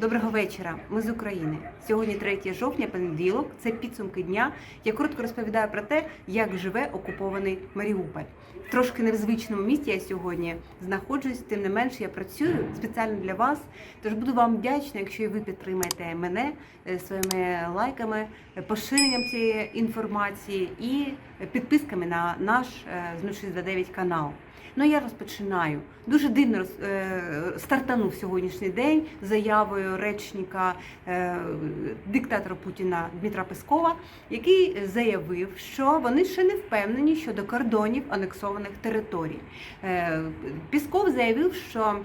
Доброго вечора. Ми з України. Сьогодні 3 жовтня, понеділок. Це підсумки дня. Я коротко розповідаю про те, як живе окупований Маріуполь. Трошки в звичному місті я сьогодні знаходжусь, тим не менше я працюю спеціально для вас. Тож буду вам вдячна, якщо і ви підтримаєте мене е, своїми лайками, поширенням цієї інформації і підписками на наш е, з 069 канал. Ну я розпочинаю. Дуже дивно е, стартанув сьогоднішній день заявою речника е, диктатора Путіна Дмитра Пескова, який заявив, що вони ще не впевнені щодо кордонів анексованих територій. Е, Пісков заявив, що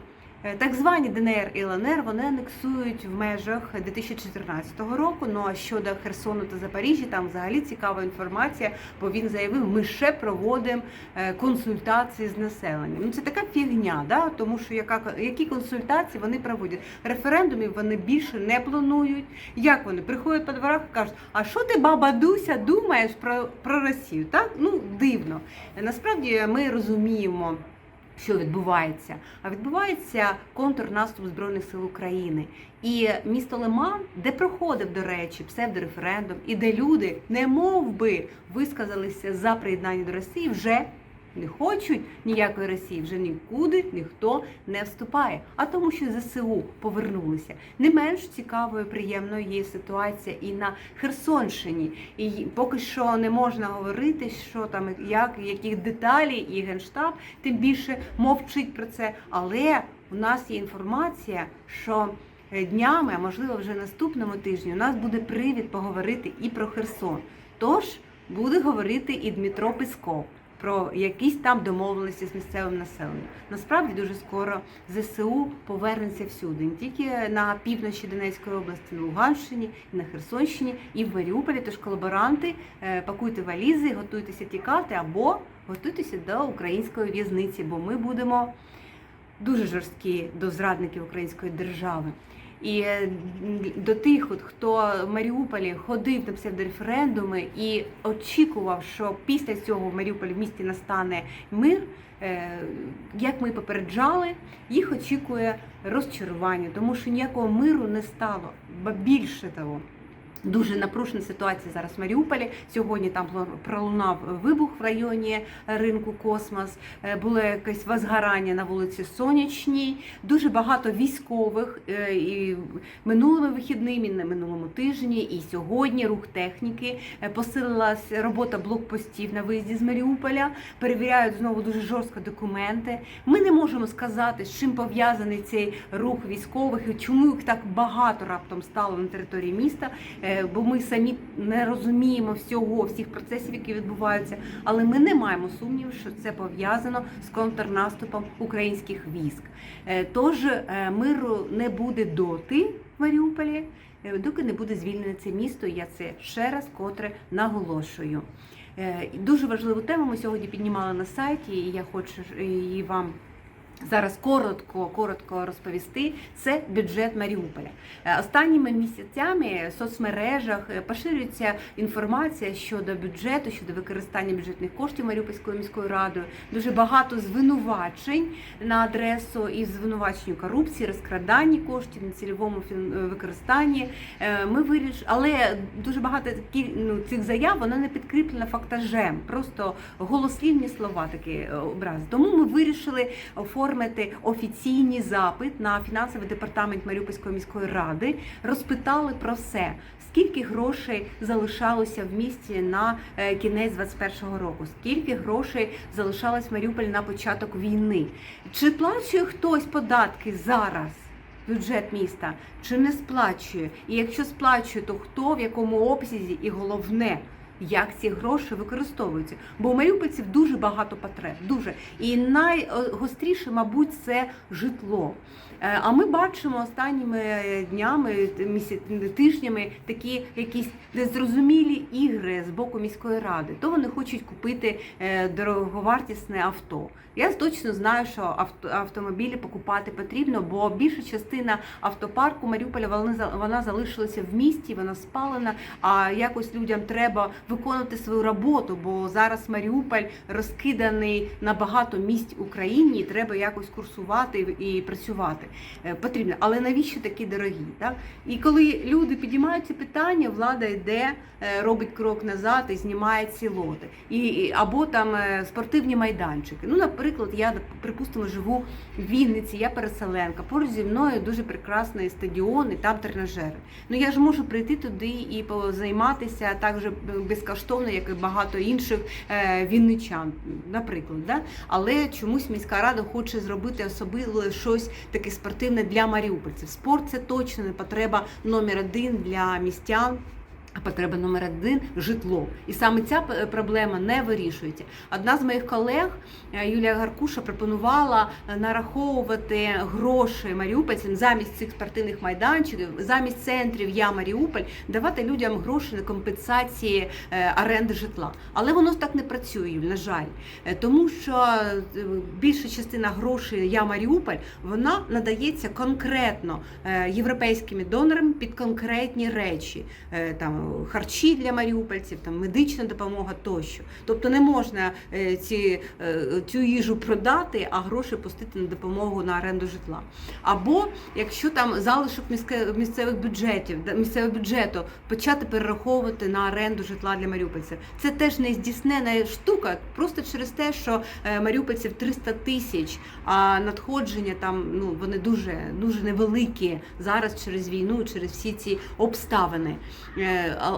так звані ДНР і ЛНР вони анексують в межах 2014 року. Ну а щодо Херсону та Запоріжжя, там взагалі цікава інформація, бо він заявив, ми ще проводимо е, консультації з населенням. Ну це така фігня, да? тому що яка які консультації вони проводять? Референдумів вони більше не планують. Як вони приходять по дворах і кажуть, а що ти, баба Дуся, думаєш про, про Росію? Так ну дивно. Насправді ми розуміємо. Що відбувається? А відбувається контрнаступ Збройних сил України. І місто Лиман, де проходив, до речі, псевдореферендум, і де люди, не мов би, висказалися за приєднання до Росії, вже не хочуть ніякої Росії, вже нікуди ніхто не вступає. А тому, що ЗСУ повернулися. Не менш цікавою, приємною є ситуація і на Херсонщині. І поки що не можна говорити, що там як яких деталі, і генштаб тим більше мовчить про це. Але у нас є інформація, що е, днями, а можливо вже наступному тижні, у нас буде привід поговорити і про Херсон. Тож буде говорити і Дмитро Песков про якісь там домовленості з місцевим населенням. Насправді дуже скоро ЗСУ повернеться всюди, не тільки на півночі Донецької області, на Луганщині, і на Херсонщині, і в Маріуполі. Тож колаборанти, е, пакуйте валізи, готуйтеся тікати або готуйтеся до української в'язниці, бо ми будемо дуже жорсткі до зрадників української держави. І е, до тих, хто в Маріуполі ходив на псевдореферендуми і очікував, що після цього в Маріуполі в місті настане мир. е, Як ми попереджали, їх очікує розчарування, тому що ніякого миру не стало. Ба більше того, Дуже напружена ситуація зараз в Маріуполі. Сьогодні там пролунав вибух в районі ринку Космос. Е, Було якесь возгорання на вулиці Сонячній. Дуже багато військових е, і минулими вихідними, і на минулому тижні, і сьогодні рух техніки. Е, Посилилась робота блокпостів на виїзді з Маріуполя. Перевіряють знову дуже жорстко документи. Ми не можемо сказати, з чим пов'язаний цей рух військових і чому їх так багато раптом стало на території міста. Е, бо ми самі не розуміємо всього, всіх процесів, які відбуваються. Але ми не маємо сумніву, що це пов'язано з контрнаступом українських військ. Е, Тож е, миру не буде доти в Маріуполі, доки не буде звільнене це місто. Я це ще раз котре наголошую. Дуже важливу тему ми сьогодні піднімали на сайті, і я хочу її вам. Зараз коротко, коротко розповісти. Це бюджет Маріуполя. Е, Останніми місяцями в соцмережах е, поширюється інформація щодо бюджету, щодо використання бюджетних коштів Маріупольською міською радою. Дуже багато звинувачень на адресу і звинувачень корупції, розкраданні коштів, нецільовому фін- е, використанні. Ми виріш... але дуже багато ну, цих заяв вона не підкріплена фактажем, просто голослівні слова такі образи. Тому ми вирішили оформити офіційний запит на фінансовий департамент Маріупольської міської ради. Розпитали про все. Скільки грошей залишалося в місті на е, кінець 21-го року? Скільки грошей залишалось в Маріуполі на початок війни? Чи плачує хтось податки зараз? Бюджет міста чи не сплачує? І якщо сплачує, то хто в якому обсязі? І головне, як ці гроші використовуються? Бо у маріупольців дуже багато потреб, дуже і найгостріше, мабуть, це житло. Е, А ми бачимо останніми днями, тижнями такі якісь незрозумілі ігри з боку міської ради. То вони хочуть купити е, дороговартісне авто. Я точно знаю, що авто, автомобілі покупати потрібно, бо більша частина автопарку Маріуполя вона залишилася в місті, вона спалена. А якось людям треба виконувати свою роботу, бо зараз Маріуполь розкиданий на багато місць Україні, і треба якось курсувати і працювати. Е, Потрібно, але навіщо такі дорогі? Так? І коли люди підіймають ці питання, влада йде, е, робить крок назад і знімає ці лоти. І, або там е, спортивні майданчики. Ну, наприклад, я припустимо живу в Вінниці, я переселенка. Поруч зі мною дуже прекрасний стадіон, і там тренажери. Ну я ж можу прийти туди і позайматися так же безкоштовно, як і багато інших е, вінничан, наприклад. Да? Але чомусь міська рада хоче зробити особливо щось таке спортивне для маріупольців. Спорт це точно не потреба номер один для містян. Потреба номер один житло. І саме ця проблема не вирішується. Одна з моїх колег, е, Юлія Гаркуша, пропонувала е, нараховувати гроші маріупольцям замість цих спортивних майданчиків, замість центрів Я Маріуполь, давати людям гроші на компенсації е, оренди житла. Але воно так не працює, Юль, на жаль. Е, Тому що е, більша частина грошей Я Маріуполь вона надається конкретно е, європейськими донорами під конкретні речі. Е, Харчі для маріупольців, там медична допомога тощо. Тобто не можна е, ці, е, цю їжу продати, а гроші пустити на допомогу на оренду житла. Або якщо там залишок місцевих бюджетів, місцевого бюджету почати перераховувати на оренду житла для маріупольців. Це теж не здійснена штука, просто через те, що е, маріупольців 300 тисяч, а надходження там ну вони дуже дуже невеликі зараз через війну, через всі ці обставини.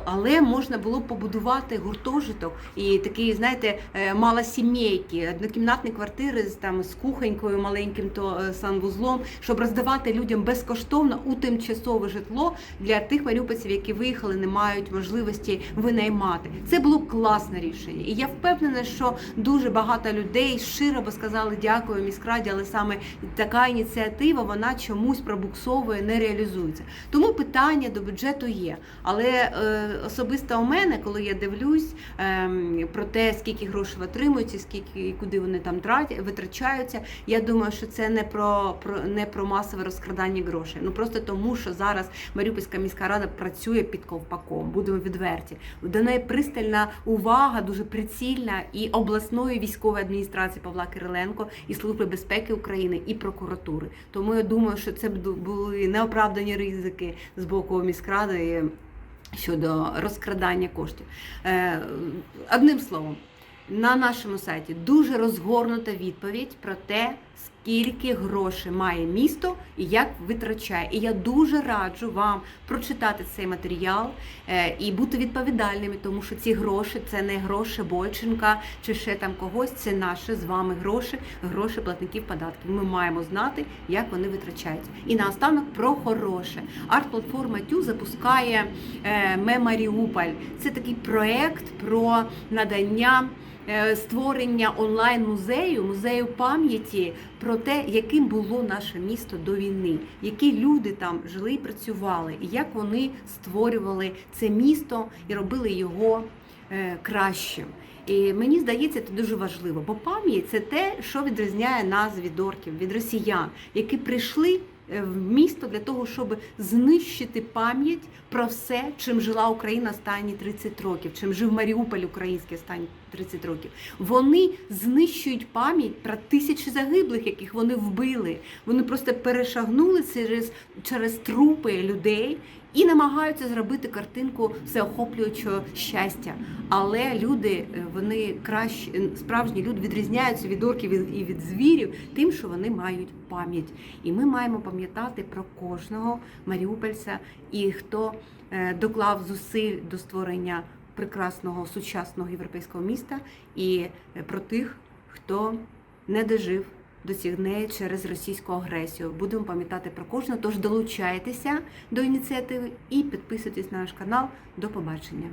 Але можна було побудувати гуртожиток і такі, знаєте, е, малосімейки, однокімнатні квартири з там з кухонькою, маленьким то е, санвузлом, щоб роздавати людям безкоштовно у тимчасове житло для тих маріупольців, які виїхали, не мають можливості винаймати. Це було класне рішення. І я впевнена, що дуже багато людей щиро би сказали дякую міськраді, але саме така ініціатива вона чомусь пробуксовує, не реалізується. Тому питання до бюджету є. Але е, особисто у мене, коли я дивлюсь ем, про те, скільки грошей отримуються, скільки і куди вони там тратять, витрачаються, я думаю, що це не про, про не про масове розкрадання грошей. Ну просто тому, що зараз Маріупольська міська рада працює під ковпаком, будемо відверті. До неї пристальна увага, дуже прицільна і обласної військової адміністрації Павла Кириленко, і Служби безпеки України, і прокуратури. Тому я думаю, що це бу- були неоправдані ризики з боку міськради щодо розкрадання коштів. Е, Одним словом, на нашому сайті дуже розгорнута відповідь про те, скільки грошей має місто і як витрачає. І я дуже раджу вам прочитати цей матеріал е, і бути відповідальними, тому що ці гроші це не гроші Бойченка чи ще там когось, це наші з вами гроші, гроші платників податків. Ми маємо знати, як вони витрачаються. І наостанок про хороше. Арт-платформа Тю запускає е, Мемаріуполь. Це такий проект про надання. Е, Створення онлайн-музею, музею пам'яті про те, яким було наше місто до війни, які люди там жили і працювали, і як вони створювали це місто і робили його е, кращим. І мені здається, це дуже важливо, бо пам'ять це те, що відрізняє нас від орків, від росіян, які прийшли в місто для того, щоб знищити пам'ять про все, чим жила Україна останні 30 років, чим жив Маріуполь український останні 30 років. Вони знищують пам'ять про тисячі загиблих, яких вони вбили. Вони просто перешагнули через, через трупи людей і намагаються зробити картинку всеохоплюючого щастя. Але люди, е, вони кращі, е, справжні люди відрізняються від орків і від звірів, тим, що вони мають пам'ять. І ми маємо пам'ятати про кожного маріупольця і хто е, доклав зусиль до створення прекрасного сучасного європейського міста, і е, про тих, хто не дожив до цих через російську агресію. Будемо пам'ятати про кожного. Тож долучайтеся до ініціативи і підписуйтесь на наш канал. До побачення.